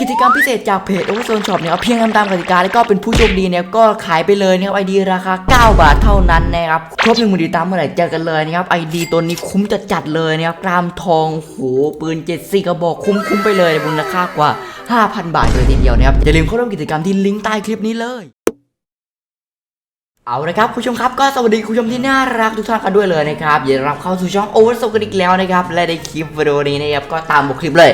กิจกรรมพิเศษจากเพจ Overzone Shop เนี่ยเพียงทำตามกติกาแล้วก็เป็นผู้โชคดีเนี่ยก็ขายไปเลยนะครับไอดีราคา 9 บาทเท่านั้นนะครับครบหนึ่งหมื่นดีตามเมื่อไหร่เจอกันเลยนะครับไอดีตัวนี้คุ้มจัดจัดๆเลยนะครับกรามทองโหปืนเจ็ดสี่กระบอกคุ้มคุ้มๆไปเลยมูลค่ากว่า 5,000 บาทเลยทีเดียวนะครับอย่าลืมเข้าร่วมกิจกรรมที่ลิงก์ใต้คลิปนี้เลยเอาละครับคุณผู้ชมครับก็สวัสดีคุณผู้ชมที่น่ารักทุกท่านกันด้วยเลยนะครับยินดีรับเข้าสู่ช่องโอเวอร์โซกันอีกแล้วนะครับและในคลิปวิดีโอนี้นะครับก็ตามบทคลิปเลย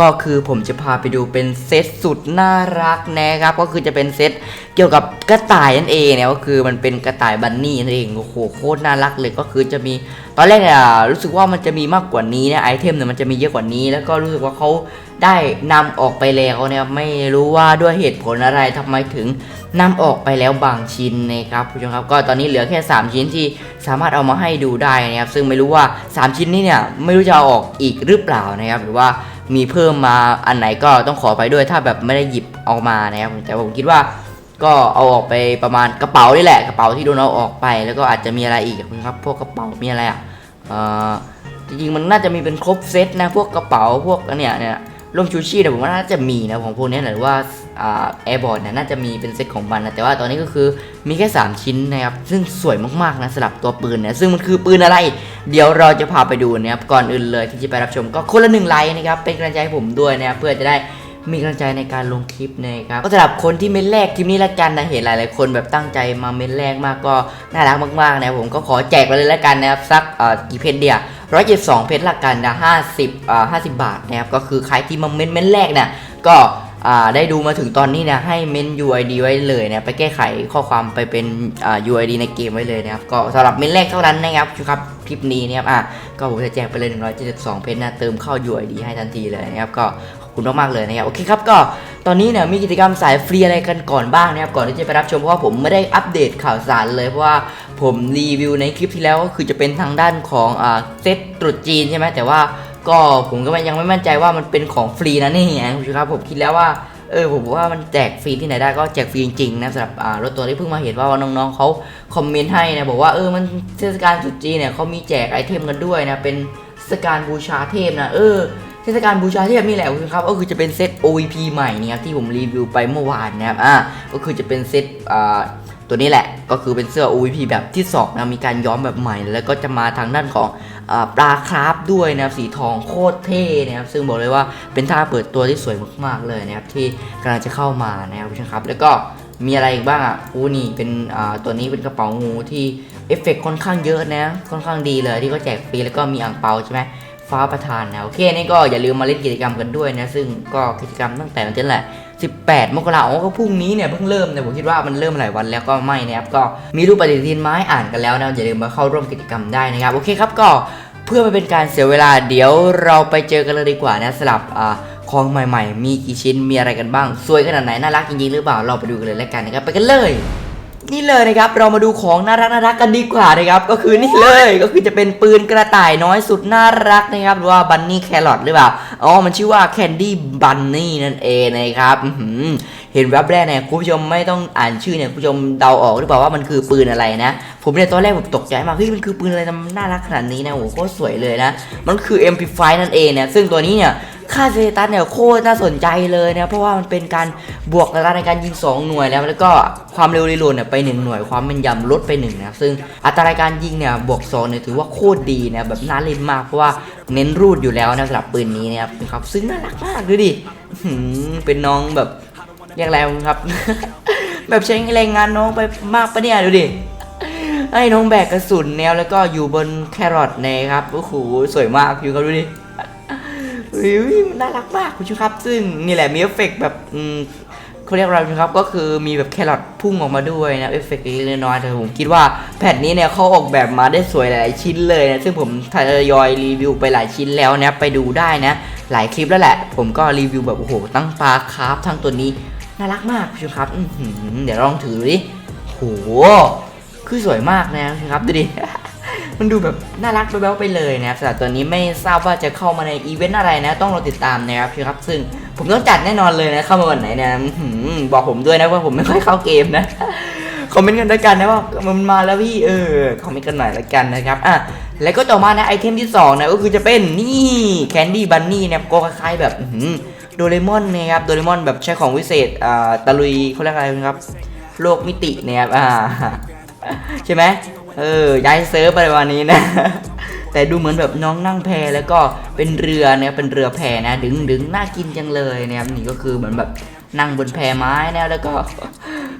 ก็คือผมจะพาไปดูเป็นเซตสุดน่ารักนะครับ ก็คือจะเป็นเซตเกี่ยวกับกระต่ายนั่นเองเนี่ยก็คือมันเป็นกระต่ายบันนี่นั่นเองโอ้โหโคตรน่ารักเลยก็คือจะมีตอนแรกเนี่ยรู้สึกว่ามันจะมีมากกว่านี้นะไอเทมเนี่ยมันจะมีเยอะกว่านี้ แล้วก็รู้สึกว่าเขาได้นำออกไปแล้วเนี่ยไม่รู้ว่าด้วยเหตุผลอะไรทำไมถึงนำออกไปแล้วบางชิ้นนะครับผู้ชมครับ ก็ตอนนี้เหลือแค่ 3 ชิ้นที่สามารถเอามาให้ดูได้นะครับซึ่งไม่รู้ว่า 3 ชิ้นนี้เนี่ยไม่รู้จะเอาออกอีกหรือเปล่านะครับหรือว่า มีเพิ่มมาอันไหนก็ต้องขอไปด้วยถ้าแบบไม่ได้หยิบออกมานะครับแต่ผมคิดว่าก็เอาออกไปประมาณกระเป๋านี่แหละกระเป๋าที่โดนเอาออกไป แล้วก็อาจจะมีอะไรอีกครับพวกกระเป๋ามีอะไรอะจริงๆมันน่าจะมีเป็นครบเซตนะพวกกระเป๋าพวกนเนี้ยเนี่ย ร่มชูชีพเนี่ผมว่าน่าจะมีนะของพวกนี้หรือว่าแอร์บอร์ดเนี่ยน่าจะมีเป็นเซตของมันนะแต่ว่าตอนนี้ก็คือมีแค่ 3 ชิ้นนะครับซึ่งสวยมากๆนะสำหรับตัวปืนนี่ยซึ่งมันคือปืนอะไร เดี๋ยวเราจะพาไปดูนะครับก่อนอื่นเลยที่จะไปรับชมก็คนละหนึ่งไลค์นะครับเป็นกำลังใจให้ผมด้วยนะครับเพื่อจะได้มีกำลังใจในการลงคลิปนะครับก็สำหรับคนที่เม้นแรกคลิปนี้ละกันนะเห็นหลายๆคนแบบตั้งใจมาเม้นแรกมากก็น่ารักมากๆนะผมก็ขอแจกไปเลยละกันนะครับสักกี่เพชรเดียว ร้อยเจ็ดสองเพชรละกันนะห้าสิบอ่าห้าสิบบาทนะครับก็คือใครที่มาเม้นเม้นแรกเนี่ยก็อ่าได้ดูมาถึงตอนนี้นี่ยให้เมน UID ไว้เลยนะไปแก้ไขข้อความไปเป็นอ่า UID ในเกมไว้เลยนะครับก็สำหรับเมนแรกเท่านั้นนะครับครับคลิปนี้นะครับอะก็ผมจะแจกไปเลย 172 เพชรนะเติมเข้า UID ให้ทันทีเลยนะครับก็ขอบคุณมากๆเลยนะครับโอเคครับก็ ตอนนี้เนี่ยมีกิจกรรมสายฟรีอะไรกันก่อนบ้างนะครับก่อนที่จะไปรับชมเพราะว่าผมไม่ได้อัปเดตข่าวสารเลยเพราะว่าผมรีวิวในคลิปที่แล้วก็คือจะเป็นทางด้านของอ่าเซตตรุษจีนใช่ไหมแต่ว่าก็ผมก็ยังไม่มั่นใจว่ามันเป็นของฟรีนะนี่ไงคุณผู้ชมครับผมคิดแล้วว่าเออผมว่ามันแจกฟรีที่ไหนได้ก็แจกฟรีจริงๆนะสำหรับอ่ารถตัวที่เพิ่งมาเห็นว่าน้องๆเขาคอมเมนต์ให้นะบอกว่าเออมันเทศกาลตรุษจีนเนี่ยเขามีแจกไอเทมกันด้วยนะเป็นเทศกาลบูชาเทพนะเออ ทศกาลบูชาเทพนี่แหละคุณผู้ชมครับก็คือจะเป็นเซต OVP ใหม่นี่ครับที่ผมรีวิวไปเมื่อวานนะครับอ่าก็คือจะเป็นเซตอ่าตัวนี้แหละก็คือเป็นเสื้อ OVP แบบที่สองนะมีการย้อมแบบใหม่ แล้วก็จะมาทางด้านของอ่าปลาคราฟด้วยนะครับสีทองโคตรเท่นะครับซึ่งบอกเลยว่าเป็นท่าเปิดตัวที่สวยมากๆเลยนะครับที่กำลังจะเข้ามานะครับคุณครับ แล้วก็มีอะไรอีกบ้างอะอู้นี่เป็นอ่าตัวนี้เป็นกระเป๋างูที่เอฟเฟกต์ค่อนข้างเยอะนะค่อนข้างดีเลยที่เขาแจกฟรีแล้วก็มีอ่างเปาใช่ไหม ฟ้าประธานนะโอเคนี่ก็อย่าลืมมาเล่นกิจกรรมกันด้วยนะ ซึ่งก็กิจกรรมตั้งแต่วันที่แหละ 18 มกราคมก็พรุ่งนี้เนี่ยเพิ่งเริ่มเนี่ยผมคิดว่ามันเริ่มหลายวันแล้วก็ไม่นะครับก็มีรูปปฏิทินไม้อ่านกันแล้วนะอย่าลืมมาเข้าร่วมกิจกรรมได้นะครับโอเคครับก็เพื่อไม่เป็นการเสียเวลาเดี๋ยวเราไปเจอกันเลยดีกว่านะสลับอ่าของใหม่ ๆ มีกี่ชิ้นมีอะไรกันบ้าง สวยขนาดไหนน่ารักจริงๆหรือเปล่าเราไปดูกันเลยแล้วกันนะครับไปกันเลย นี่เลยนะครับเรามาดูของน่ารักน่ารักกันดีกว่านะครับก็คือนี่เลยก็คือจะเป็นปืนกระต่ายน้อยสุดน่ารักนะครับหรือว่าบันนี่แครอทหรือเปล่าอ๋อมันชื่อว่าแคนดี้บันนี่นั่นเองนะครับเห็นแวบแรกเนี่ยคุณผู้ชมไม่ต้องอ่านชื่อเนี่ยคุณผู้ชมเดาออกหรือเปล่าว่ามันคือปืนอะไรนะผมเนี่ยตอนแรกผมตกใจมากเฮ้ยมันคือปืนอะไรนน่ารักขนาดนี้นะโอ้โหโคตรสวยเลยนะมันคือ MP5 นั่นเองเนี่ยซึ่งตัวนี้เนี่ย ค่าสเตตัสเนี่ยโคตรน่าสนใจเลยนะเพราะว่ามันเป็นการบวกอัตราในการยิง 2 หน่วยแล้ว แล้วก็ความเร็วรีโหลดเนี่ยไป 1 หน่วยความแม่นยำลดไป1นะครับซึ่งอัตราการยิงเนี่ยบวก2เนี่ยถือว่าโคตรดีนะแบบน่าเล่นมากเพราะว่าเน้นรูดอยู่แล้วนะสำหรับปืนนี้นะครับครับซึ่งน่ารักมากดูดิเป็นน้องแบบเรียกอะไรครับ แบบใช้แรงงานน้องไปมากปะเนี่ยดูดิให้น้องแบกกระสุนแนวแล้วก็อยู่บนแครอทนะครับโอ้โหสวยมากอยู่เขาดูดิ วิวมันน่ารักมากคุณผู้ชมครับ ซึ่งนี่แหละมีเอฟเฟกต์แบบอืมเขาเรียกอะไรนะครับก็คือมีแบบแครอทพุ่งออกมาด้วยนะเอฟเฟกต์เล็กน้อยแต่ผมคิดว่าแผ่นนี้เนี่ยเขาออกแบบมาได้สวยหลายชิ้นเลยนะซึ่งผมทยอยรีวิวไปหลายชิ้นแล้วนะไปดูได้นะ หลายคลิปแล้วแหละ ผมก็รีวิวแบบโอ้โหตั้งปลาคราฟทั้งตัวนี้น่ารักมากคุณผู้ชมครับอื้อหือเดี๋ยวลองถือดิโหคือสวยมากนะครับดูดิ มันดูแบบน่ารักแบ๊วๆไปเลยนะครับสำหรับตัวนี้ไม่ทราบว่าจะเข้ามาในอีเวนต์อะไรนะ ต้องรอติดตามนะครับพี่ครับซึ่งผมต้องจัดแน่นอนเลยนะเข้ามาวันไหนเนี่ยบอกผมด้วยนะว่าผมไม่ค่อยเข้าเกมนะคอมเมนต์กันด้วยกันนะว่ามันมาแล้วพี่เออคอมเมนต์กันหน่อยละกันนะครับอะแล้วก็ต่อมานะไอเทมที่สองนะก็คือจะเป็นนี่แคนดี้บันนี่เนี่ยก็คล้ายๆแบบโดเรมอนนะครับโดเรมอนแบบใช้ของวิเศษอ่าตะลุยเขาเรียกอะไรนะครับ โลกมิตินะครับอ่าใช่ไหม เออย้ายเซิร์ฟอะไรประมาณนี้นะ แต่ดูเหมือนแบบน้องนั่งแพแล้วก็เป็นเรือเนี่ยเป็นเรือแพนะ ดึงดึงน่ากินจังเลยนะครับนี่ก็คือเหมือนแบบนั่งบนแพไม้นะแล้วก็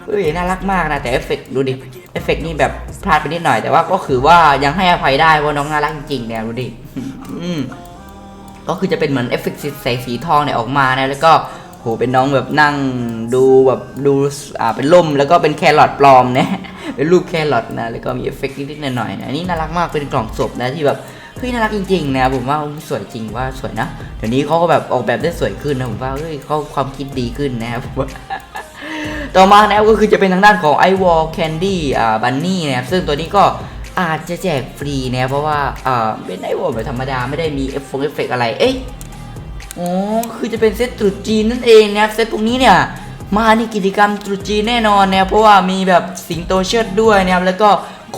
เอ้ยน่ารักมากนะแต่เอฟเฟกต์ดูดิเอฟเฟกต์นี่แบบพลาดไปนิดหน่อยแต่ว่าก็คือว่ายังให้อภัยได้เพราน้องน่ารักจริงๆเนี่ยดูดิอืมก็คือจะเป็นเหมือนเอฟเฟกต์แสงสีทองเนี่ยออกมานะแล้วก็ เป็นน้องแบบนั่งดูแบบดูอ่าเป็นล่มแล้วก็เป็นแครอทปลอมนะเป็นรูปแครอทนะแล้วก็มีเอฟเฟกต์นิดๆหน่อยๆนะอันนี่น่ารักมากเป็นกล่องศพนะที่แบบเฮ้ยน่ารักจริงๆนะผมว่าสวยจริงว่าสวยนะเดี๋ยวนี้เขาก็แบบออกแบบได้สวยขึ้นนะผมว่าเฮ้ยเขาความคิดดีขึ้นนะครับผมว่าต่อมานะครับก็คือจะเป็นทางด้านของ i w a l Candy อ่าบันนี่นะครับซึ่งตัวนี้ก็อาจจะแจกฟรีนะเพราะว่าอ่าเป็น i w a l แบบธรรมดาไม่ได้มีเอฟเฟเฟกอะไรเอ้ย อ๋อคือจะเป็นเซตตรุษจีนนั่นเองนะครับเซตพวกนี้เนี่ยมาในกิจกรรมตรุษจีนแน่นอนนะครับเพราะว่ามีแบบสิงโตเชิดด้วยนะครับแล้วก็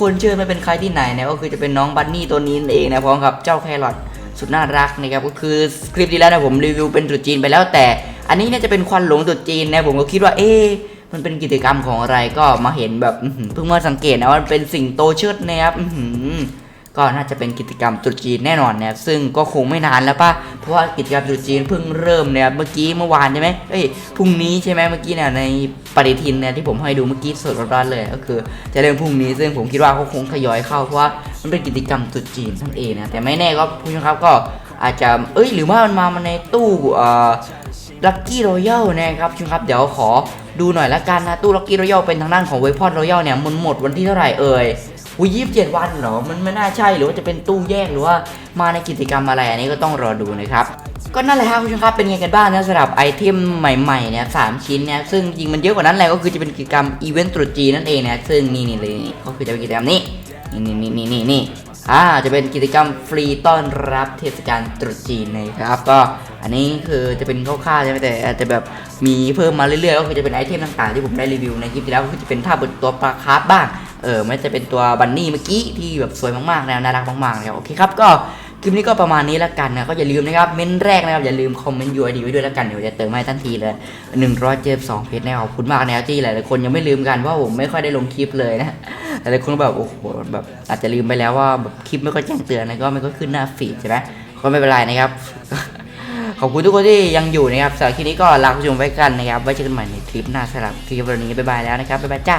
คนเชิดไม่เป็นใครที่ไหนนะก็คือจะเป็นน้องบันนี่ตัวนี้นั่นเองนะพร้อมกับเจ้าแครอทสุดน่ารักนะครับก็คือคลิปที่แล้วนะผมรีวิวเป็นตรุษจีนไปแล้วแต่ อันนี้เนี่ยจะเป็นควันหลงตรุษจีนนะผมก็คิดว่าเอ๊ะมันเป็นกิจกรรมของอะไรก็มาเห็นแบบเพิ่งมาสังเกตนะว่ามันเป็นสิ่งโตเชิดนะครับอื ก็น่าจะเป็นกิจกรรมตรุษจีนแน่นอนนะครับซึ่งก็คงไม่นานแล้วป่ะเพราะว่ากิจกรรมตรุษจีนเพิ่งเริ่มเนี่ยเมื่อกี้เมื่อวานใช่ไหมเอ้ยพรุ่งนี้ใช่ไหมเมื่อกี้เนี่ยในปฏิทินเนี่ยที่ผมให้ดูเมื่อกี้สดร้อนๆเลยก็คือ จะเริ่มพรุ่งนี้ซึ่งผมคิดว่าเขาคงทยอยเข้าเพราะว่ามันเป็นกิจกรรมตรุษจีนนั่นเองนะแต่ไม่แน่ก็ผู้ชมครับก็อาจจะเอ้ยหรือว่ามันมามาในตู้เอ่อลัคกี้รอยัลนะครับชุมครับเดี๋ยวขอดูหน่อยละกันนะตู้ลัคกี้รอยัลเป็นทางด้านของเวพอนรอยัลเนี่ยมันหมดวันที่เท่าไหร่เอ่ย อุ้ยยีิบเจ็ดวันเหรอ มันไม่น่าใช่หรือว่าจะเป็นตู้แยกหรือว่ามาในกิจกรรมอะไรอันนี้ก็ต้องรอดูนะครับก็นั่นแหละครับคุณผู้ชมครับเป็นไงกันบ้างนะสำหรับไอเทมใหม่ๆเนี่ยสามชิ้นเนี่ยซึ่งจริงมันเยอะกว่านั้นแหละก็คือจะเป็นกิจกรรมอีเวนต์ตรุษจีนนั่นเองนะซึ่งนี่นี่เลยก็คือจะเป็นกิจกรรมนี้นี่นี่นี่นี่นี่ อ่าจะเป็นกิจกรรมฟรีต้อนรับเทศกาลตรุษจีนนะครับ ก็อันนี้คือจะเป็นคร่าวๆใช่ไหมแต่อาจจะแบบมีเพิ่มมาเรื่อยๆก็คือจะเป็นไอเทมต่างๆ ที่ผมได้รีวิวในคลิปที่แล้วก็คือจะเป็นท่าเปิดตัวปลาคาร์ฟบ้างเออไม่ว่าจะเป็นตัวบันนี่เมื่อกี้ที่แบบสวยมากๆนะน่ารักมากๆนะครับโอเคครับก็ คลิปนี้ก็ประมาณนี้แล้วกันนะก็อย่าลืมนะครับเม้นแรกนะครับอย่าลืมคอมเมนต์ยูไอดีไว้ด้วยแล้วกันเดี๋ยวจะเติมให้ทันทีเลย172เพจนะครับขอบคุณมากนะครับที่หลายๆคนยังไม่ลืมกันว่าผมไม่ค่อยได้ลงคลิปเลยนะหลายๆคนแบบโอ้โหแบบอาจจะลืมไปแล้วว่าแบบคลิปไม่ค่อยแจ้งเตือนนะก็ไม่ค่อยขึ้นหน้าฟีดใช่ไหมก็ไม่เป็นไรนะครับขอบคุณทุกคนที่ยังอยู่นะครับสำหรับคลิปนี้ก็ลาคุณผู้ชมไว้กันนะครับไว้เจอกันใหม่ในคลิปหน้าสำหรับคลิปวันนี้บ๊ายบายแล้วนะครับบ๊ายบายจ้า